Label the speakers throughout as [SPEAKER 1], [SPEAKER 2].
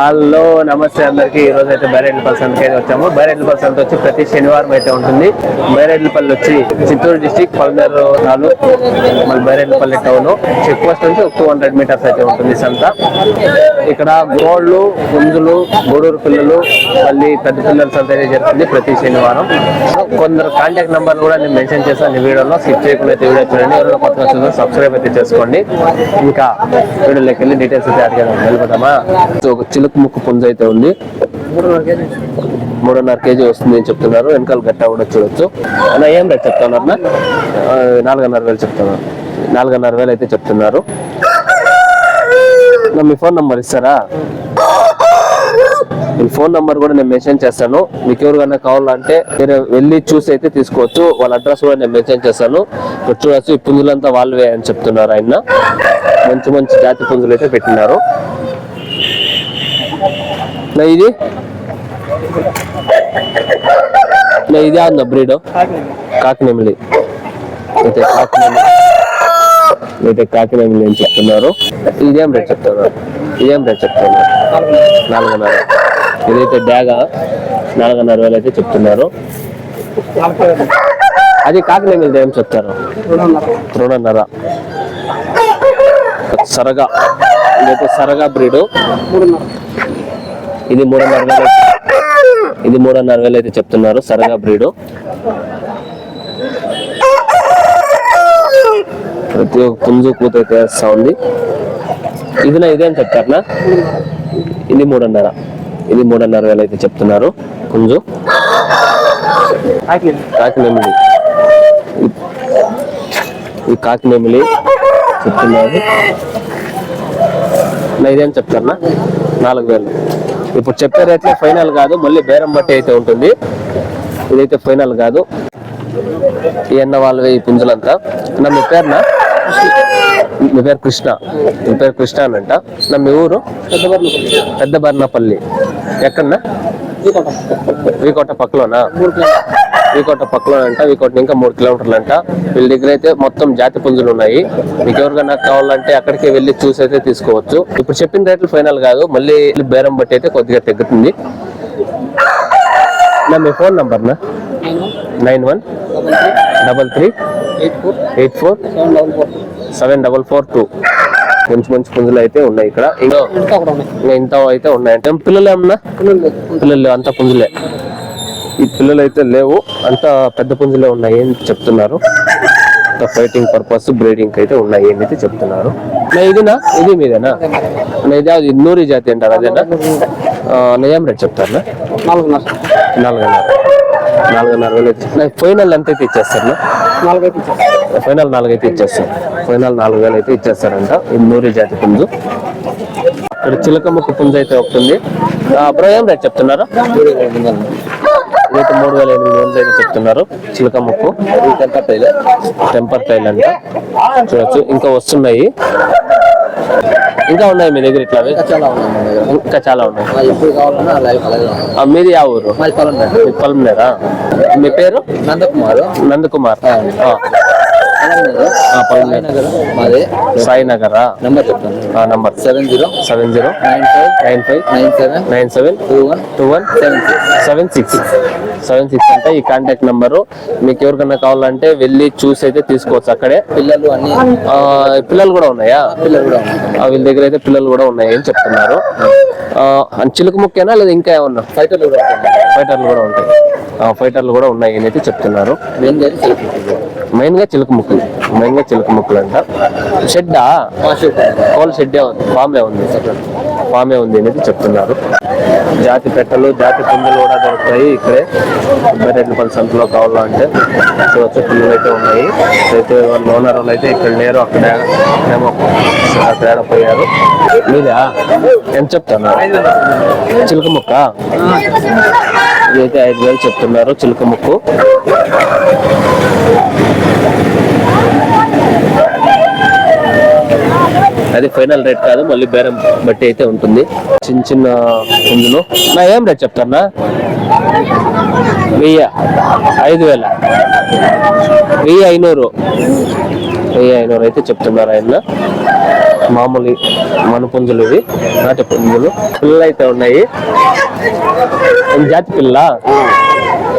[SPEAKER 1] Hello నమస్తే అందరికి. ఈ రోజు అయితే బైరెడ్లపల్లి అయితే వచ్చాము. బైరెడ్లపల్లి సంత వచ్చి ప్రతి శనివారం అయితే ఉంటుంది. బైరెడ్లపల్లి వచ్చి చిత్తూరు డిస్టిక్ పల్మేరు తాలూక్ మళ్ళీ బైరెడ్లపల్లి టౌన్. చెక్ పోస్ట్ నుంచి టూ హండ్రెడ్ మీటర్స్ అయితే ఉంటుంది సంత. ఇక్కడ గోళ్ళు గుంజులు గూడూరు పిల్లలు మళ్ళీ పెద్ద పిల్లల సంత అయితే జరుగుతుంది ప్రతి శనివారం. కొందరు కాంటాక్ట్ నెంబర్ కూడా నేను మెన్షన్ చేస్తాను ఈ వీడియోలో. స్కిప్ చేయకుండా అయితే వీడియో చూడండి. ఎవరైనా కొత్త చూస్తే సబ్స్క్రైబ్ అయితే చేసుకోండి. ఇంకా వీడియోలోకి వెళ్ళి డీటెయిల్స్ అయితే అడిగాను వెళ్ళిపోతామా సో ఒక ముక్కు పుంజ అయితే ఉంది. మూడున్నర కేజీ వస్తుంది అని చెప్తున్నారు. వెనకాల గట్ట కూడా చూడొచ్చు. అన్న ఏం రేట్ చెప్తున్నారు నాలుగున్నర వేలు చెప్తున్నారు. నాలుగున్నర వేలు అయితే చెప్తున్నారు. మీ ఫోన్ నంబర్ ఇస్తారా? మీ ఫోన్ నంబర్ కూడా నేను మెన్షన్ చేస్తాను. మీకు ఎవరికైనా కావాలంటే మీరు వెళ్ళి చూసి అయితే తీసుకోవచ్చు. వాళ్ళ అడ్రస్ కూడా నేను మెన్షన్ చేస్తాను. ఇక్కడ చూడొచ్చు ఈ పుంజులంతా వాళ్ళవే అని చెప్తున్నారు ఆయన. మంచి మంచి జాతి పుంజులు అయితే పెట్టినారు. నా ఇది? నా ఇదే ఉందా బ్రీడ్? కాకినెమిలి. అయితే కాకినెమిలి. అయితే కాకినెమిలి అని చెప్తున్నారు. ఇదేం రేట్ చెప్తున్నారు ఇదేం రేట్ చెప్తున్నారు నాలుగున్నర. ఇదైతే డ్యాగా నాలుగున్నర వేలు అయితే చెప్తున్నారు. అది కాకినెమిలి ఏం చెప్తారు? రెండున్నర. సరగా. ఇదైతే సరగా బ్రీడ్. ఇది మూడున్నర వేలు ఇది మూడున్నర వేలు అయితే చెప్తున్నారు సరగా బ్రీడ్. ప్రతి ఒక్క పుంజు కూత అయితే వేస్తా ఉంది ఇది నా ఇదేం చెప్తారనా? ఇది మూడున్నర ఇది మూడున్నర వేలు అయితే చెప్తున్నారు పుంజు. కాకినెమిలి ఈ- కాకినెమిలి చెప్తున్నారు. నా ఇదేం చెప్తారనా? నాలుగు వేలు. ఇప్పుడు చెప్పే రేట్లే ఫైనల్ కాదు మళ్ళీ బేరం బట్టి అయితే ఉంటుంది. ఇదైతే ఫైనల్ కాదు. ఈ అన్న వాళ్ళవి ఈ పుంజులంతా. నా మీ పేరునా? మీ పేరు కృష్ణ. మీ పేరు కృష్ణ అనంట నా మీ ఊరు? పెద్ద బర్నపల్లి ఎక్కడన్నా వీకోట పక్కలోనా? వీకోట పక్కలో అంట వీకోట ఇంకా మూడు కిలోమీటర్లు అంట వీళ్ళ దగ్గర అయితే మొత్తం జాతి పుంజులు ఉన్నాయి. మీకు ఎవరికైనా కావాలంటే అక్కడికి వెళ్ళి చూసి అయితే తీసుకోవచ్చు. ఇప్పుడు చెప్పిన రేట్లు ఫైనల్ కాదు. మళ్ళీ బేరం బట్టి అయితే కొద్దిగా తగ్గుతుంది. నా మీ ఫోన్ నంబర్ నా? Nine one double three eight four seven double four two. మంచి మంచి పుంజులు అయితే ఉన్నాయి ఇక్కడ. ఇంకా ఇంత అయితే ఉన్నాయి. అంటే పిల్లలు ఏమన్నా? పిల్లలు అంతా పుంజులే. ఈ పిల్లలు అయితే లేవు. అంత పెద్ద పుంజులే ఉన్నాయి అని చెప్తున్నారు. ఫైటింగ్ పర్పస్ బ్రీడింగ్ అయితే ఉన్నాయి అని అయితే చెప్తున్నారు. నా ఇదినా? ఇది మీదేనా? ఇది అది నూరి జాతి అంటారు అదేనా? ఆ, నా ఏం రేట్ చెప్తారా
[SPEAKER 2] నాలుగున్నర.
[SPEAKER 1] నాలుగున్నర. నాలుగున్నర వేలు అయితే ఫైనల్ ఎంత అయితే ఇచ్చేస్తారు ఫైనల్ నాలుగు అయితే ఇచ్చేస్తారు. ఫైనల్ నాలుగు వేలు అయితే ఇచ్చేస్తారంట ఇది నూరి జాతి పుంజు. ఇక్కడ చిలకమ్మకు పుంజు అయితే ఒకటి ఉంది. బ్రో ఏం రేట్ చెప్తున్నారు? ఇదైతే మూడు వేల ఎనిమిది వందలు అయితే చెప్తున్నారు. చిలక ముక్కు టెంపర్ టైల్ అంట. చూడొచ్చు. ఇంకా వస్తున్నాయి. ఇంకా ఉన్నాయి మీ దగ్గర ఇట్లా ఇంకా చాలా ఉన్నాయి మీది ఆ ఊరు?
[SPEAKER 2] మాది పొలం లేదు.
[SPEAKER 1] మీ మీ పేరు?
[SPEAKER 2] నందకుమార్.
[SPEAKER 1] నందకుమార్.
[SPEAKER 2] ఆ.
[SPEAKER 1] ఆ,
[SPEAKER 2] పొలం లేదు.
[SPEAKER 1] ఆ, పొలం లేదు.
[SPEAKER 2] సాయినగర్. మాది
[SPEAKER 1] సాయినగరా
[SPEAKER 2] నెంబర్ చెప్తాను.
[SPEAKER 1] ఆ number.
[SPEAKER 2] Seven zero.
[SPEAKER 1] Seven zero.
[SPEAKER 2] Nine five.
[SPEAKER 1] Nine five.
[SPEAKER 2] Nine seven.
[SPEAKER 1] Nine seven.
[SPEAKER 2] Two one.
[SPEAKER 1] Two one.
[SPEAKER 2] Seven six.
[SPEAKER 1] Seven six. Seven six అంటే ఈ కాంటాక్ట్ నెంబరు. మీకు ఎవరికైనా కావాలంటే వెళ్ళి చూసి అయితే తీసుకోవచ్చు అక్కడే.
[SPEAKER 2] పిల్లలు అన్ని.
[SPEAKER 1] పిల్లలు కూడా ఉన్నాయా?
[SPEAKER 2] పిల్లలు కూడా
[SPEAKER 1] వీళ్ళ దగ్గర అయితే పిల్లలు కూడా ఉన్నాయి అని చెప్తున్నారు. చిలుక ముక్కేనా లేదా ఇంకా ఏమన్నా?
[SPEAKER 2] ఫైటర్లు కూడా.
[SPEAKER 1] ఫైటర్లు కూడా ఉంటాయి. ఫైటర్లు కూడా ఉన్నాయి అని అయితే చెప్తున్నారు. మెయిన్గా చిలుక ముక్కలు. మెయిన్గా చిలుక ముక్కలు అంట షెడ్డా కోల్ షెడ్డే ఉంది. ఫామే ఉంది. ఫామే ఉంది అనేది చెప్తున్నారు. జాతి పెట్టలు జాతి పుంజులు కూడా దొరుకుతాయి ఇక్కడే. బెరెడ్లపల్లి సంతలో కావాలంటే చూడొచ్చు. పిల్లలు అయితే ఉన్నాయి. అయితే వాళ్ళ ఓనర్ వాళ్ళు అయితే ఇక్కడ లేరు. అక్కడ ఏమో మీదా? ఎంత చెప్తాను చిలుక ముక్క? ఇదైతే ఐదు వేలు చెప్తున్నారు చిలుక ముక్కు. అది ఫైనల్ రేట్ కాదు మళ్ళీ బేరం బట్టి అయితే ఉంటుంది. చిన్న చిన్న పుంజులు నా ఏం రేట్ చెప్తారా వెయ్యి ఐదు వేల. వెయ్యి ఐనూరు. వెయ్యి ఐనూరు అయితే చెప్తున్నారు ఆయన? మామూలు మన పుంజులు ఇవి నాటి పుంజులు. పిల్లలు అయితే ఉన్నాయి. జాతి పిల్ల?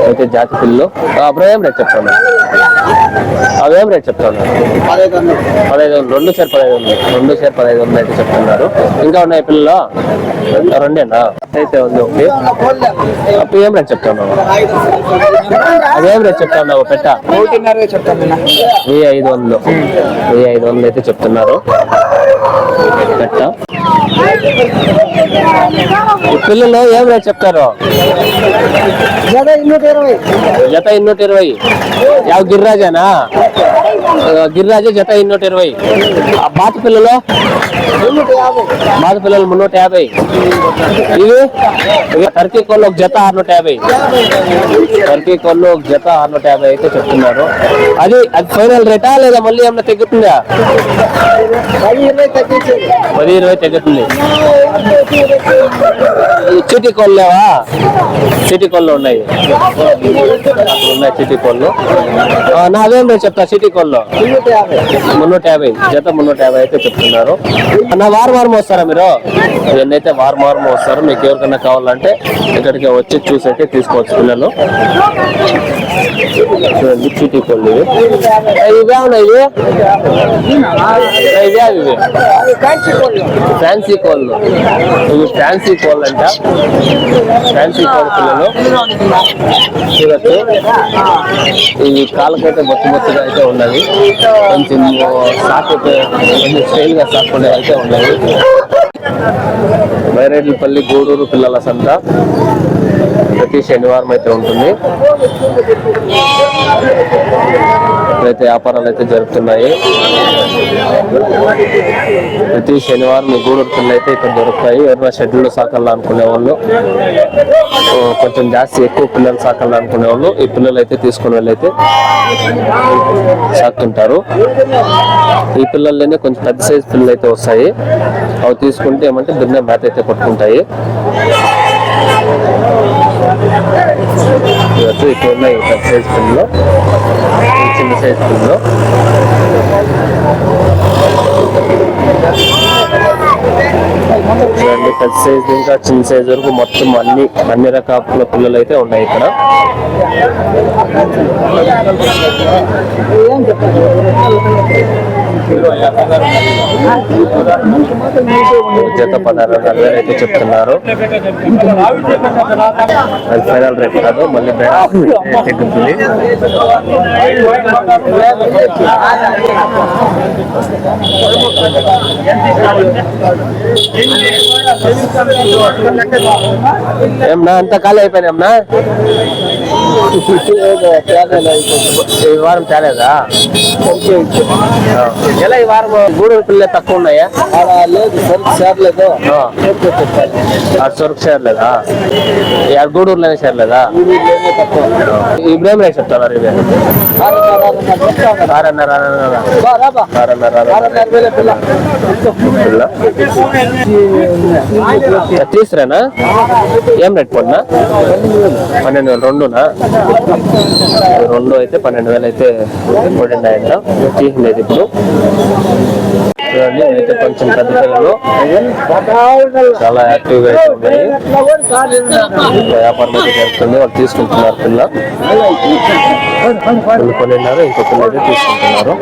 [SPEAKER 1] అయితే జాతి పిల్లలు అప్పుడు ఏం రేట్ చెప్తాను అవేం రేట్ చెప్తాను పదహైదు వందలు. రెండు సేర్ పదహైదు వందలు. రెండు సేర్ పదహైదు వందలు అయితే చెప్తున్నారు. ఇంకా ఉన్నాయి పిల్లలు? రెండేనా? అయితే ఉంది ఒకటి. అప్పుడు ఏం రేట్ చెప్తాను అదేం రేట్ చెప్తున్నావు పెట్ట? వెయ్యి ఐదు వందలు. వెయ్యి ఐదు వందలు అయితే చెప్తున్నారు. పెట్ట. పిల్లలు ఏం రేట్ చెప్తారు?
[SPEAKER 2] ఇన్నూట ఇరవై.
[SPEAKER 1] జత ఇన్నూట ఇరవై. యావ గిరిరాజేనా ఆ, జత ఇన్నూట ఇరవై ఆ బాత పిల్లలు బాత పిల్లలు మున్నూట యాభై ఇవి టర్కీ కోళ్ళు ఒక జత ఆరునూట యాభై టర్కీ కోళ్ళు ఒక జత ఆరునూట యాభై అయితే చెప్తున్నారు అది అది ఫైనల్ రేటా లేదా మళ్ళీ ఏమన్నా తగ్గుతుందా
[SPEAKER 2] పది ఇరవై
[SPEAKER 1] తగ్గుతుంది చిటి కోళ్ళు లేవా చిటి కోళ్ళు ఉన్నాయి అక్కడ ఉన్నాయి చిటి కోళ్ళు నా నావేం చెప్తా సిటీ
[SPEAKER 2] కోల్లో. యాభై
[SPEAKER 1] మున్నూట యాభై జత మున్నూట యాభై అయితే చెప్తున్నారు. నా వారం వారం వస్తారా మీరు? ఇవన్నీ అయితే వారం వారం వస్తారు మీకు ఎవరికైనా కావాలంటే ఇక్కడికి వచ్చి చూసి అయితే తీసుకోవచ్చు పిల్లలు. చూడండి చీటీ కోళ్ళు ఇవే ఉన్నాయి ఇవే ఇవి ఫ్యాన్సీ కోళ్ళు. ఇవి ఫ్యాన్సీ కోళ్ళు అంట ఫ్యాన్సీ కోళ్ళ పిల్లలు. చూడొచ్చు. ఇవి కాళ్ళకైతే బొత్తు బొత్తుగా అయితే ఉన్నది కొంచెం సాకు కొంచెం స్టైల్గా సాకునే అయితే ఉన్నాయి బైరెడ్లపల్లి గూడూరు పిల్లల సంత. ప్రతి శనివారం అయితే ఉంటుంది. ఇక్కడైతే వ్యాపారాలు అయితే జరుగుతున్నాయి. ప్రతి శనివారం ఈ గూడూరు పిల్లలు అయితే ఇక్కడ దొరుకుతాయి. ఎవరైనా షెడ్యూల్ సాకాలని అనుకునే వాళ్ళు కొంచెం జాస్తి ఎక్కువ పిల్లలు సాకాలని అనుకునే వాళ్ళు ఈ పిల్లలు అయితే తీసుకుని వెళ్ళైతే అయితే సాకుతుంటారు. ఈ పిల్లల్లోనే కొంచెం పెద్ద సైజ్ పిల్లలు అయితే వస్తాయి. అవి తీసుకుంటే ఏమంటే భిన్న మేత అయితే పట్టుకుంటాయి ఇవన్నీ ఇక్కడ ఉన్నాయి పెద్ద సైజ్ పిల్లలు చిన్న సైజ్ పిల్లలు చూడండి పెద్ద సైజ్ ఇంకా చిన్న సైజ్ వరకు మొత్తం అన్ని అన్ని రకాల పిల్లలు అయితే ఉన్నాయి ఇక్కడ. జత పదహారు వందల వేలు అయితే చెప్తున్నారు. అది ఫైనల్ రేట్ కాదు మళ్ళీ బేరం తగ్గుతుంది. ఏమన్నా అంత ఖాళీ అయిపోయినా ఈ వారం తేలేదా? ఎలా ఈ వారం గూడూరు పిల్లలు తక్కువ ఉన్నాయా?
[SPEAKER 2] లేదు సరుకు చేరలేదు.
[SPEAKER 1] సొరకు చేరలేదా? గూడూరులోనే చేరలేదా? ఇబ్రాహిం రేట్ చెప్తున్నారు ఇవి? ఆరన్నర తీసురేనా? ఏం రేట్ పొన్నా పన్నెండు వేలు. రెండునా? రెండు అయితే పన్నెండు వేలు అయితే పడింది ఆయన తీసినది ఇప్పుడు. చూడండి అయితే కొంచెం పెద్ద పిల్లలు చాలా యాక్టివ్గా అయితే ఉన్నాయి వ్యాపారం అయితే జరుగుతుంది. వాళ్ళు తీసుకుంటున్నారు పిల్ల. పిల్లలు కొనిన్నారు ఇంకో పిల్ల అయితే తీసుకుంటున్నారు.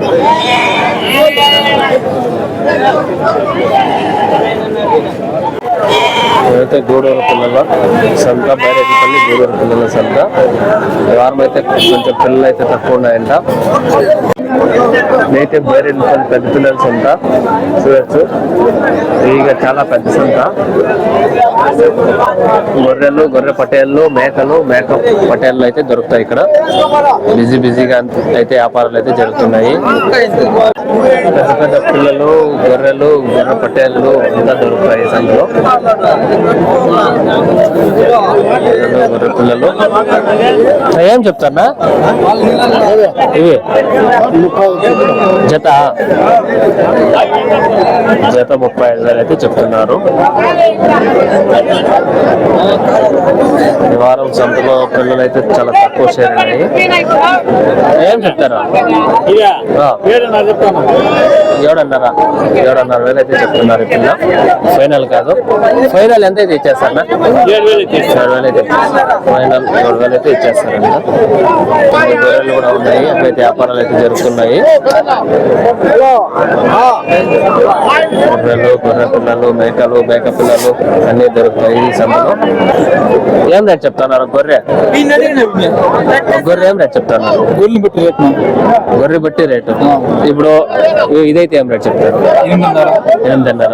[SPEAKER 1] అయితే గూడూరు పిల్లల సంత బైరెడ్డిపల్లి గూడూరు పిల్లల సంత. వారం అయితే కొంచెం పిల్లలు అయితే తక్కువ ఉన్నాయంట. నేతే బైరెడ్డిపల్లి పెద్ద పిల్లల సొంత. చూడొచ్చు. ఇక చాలా పెద్ద సంత. గొర్రెలు గొర్రె పటేళ్ళు మేకలు మేక పటేళ్ళు అయితే దొరుకుతాయి ఇక్కడ. బిజీ బిజీగా అయితే వ్యాపారాలు అయితే జరుగుతున్నాయి. పెద్ద పెద్ద పిల్లలు గొర్రెలు గొర్రె పటేళ్ళు అంతా దొరుకుతాయి ఈ పిల్లలు ఏం చెప్తారా ఇవి. జత. జత ముప్పై ఐదు వేలు అయితే చెప్తున్నారు. ఈ వారం సంతలో పిల్లలు అయితే చాలా తక్కువ షేర్ అయినాయి ఏం చెప్తారా. ఏడన్నారా ఏడన్నర వేలు అయితే చెప్తున్నారు పిల్ల. ఫైనల్ కాదు. ఫైనల్ ఎంత అయితే ఇచ్చేస్తారా ఏడు వేలు అయితే ఫైనల్ ఏడు వేలు అయితే ఇచ్చేస్తారంట ఈ గొర్రెలు కూడా ఉన్నాయి. అక్కడైతే వ్యాపారాలు అయితే జరుగుతున్నాయి. గొర్రెలు గొర్రె పిల్లలు మేకలు మేక పిల్లలు అన్ని దొరుకుతాయి ఈ సంతలో ఏం రేట్ చెప్తున్నారు గొర్రె? గొర్రె ఏం రేట్ చెప్తున్నారు?
[SPEAKER 3] గొర్రెలు పెట్టి రేట్
[SPEAKER 1] గొర్రె బట్టి రేటు. ఇప్పుడు ఇదైతే ఏం రేట్ చెప్తారు ఎనిమిదిన్నర.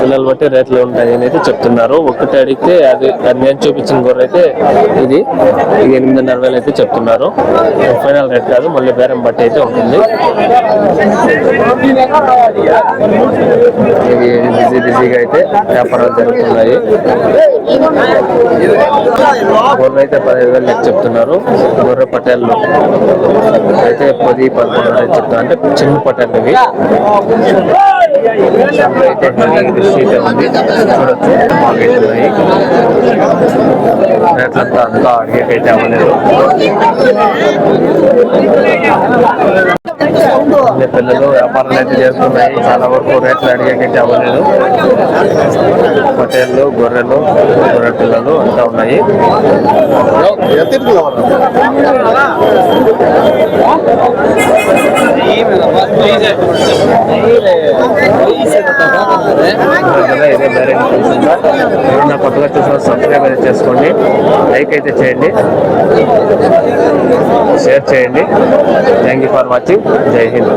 [SPEAKER 1] పిల్లలు బట్టి రేట్లు ఉంటాయి అని అయితే చెప్తున్నారు. ఒకటి అడిగితే అది అది నేను చూపించిన గొర్రె అయితే ఇది. ఇది ఎనిమిదిన్నర వేలు అయితే చెప్తున్నారు. ఫైనల్ రేట్ కాదు మళ్ళీ బేరం బట్టి అయితే ఉంటుంది. ఇది బిజీ బిజీగా అయితే వ్యాపారాలు జరుగుతున్నాయి. గొర్రె అయితే పదిహేను వేలు చెప్తున్నారు. గొర్రె పటేళ్ళు అయితే పది పదకొండు అనేది అంటే చిన్న పటేళ్ళు ఇవి. షీట్ ఉంది చూడొచ్చు. బాగున్నాయి రేట్లంతా అంతా అడిగేకైతే అవ్వలేదు. అన్ని పిల్లలు వ్యాపారాలు అయితే చేస్తున్నాయి. చాలా వరకు రేట్లు అడిగేకైతే అవ్వలేదు. పొటేళ్ళు గొర్రెలు గొర్రె పిల్లలు అంతా ఉన్నాయి. కదా ఇదే కొత్తగా చూసిన సబ్స్క్రైబ్ అయితే చేసుకోండి లైక్ అయితే చేయండి షేర్ చేయండి థ్యాంక్ యూ ఫర్ వాచింగ్ జై హింద్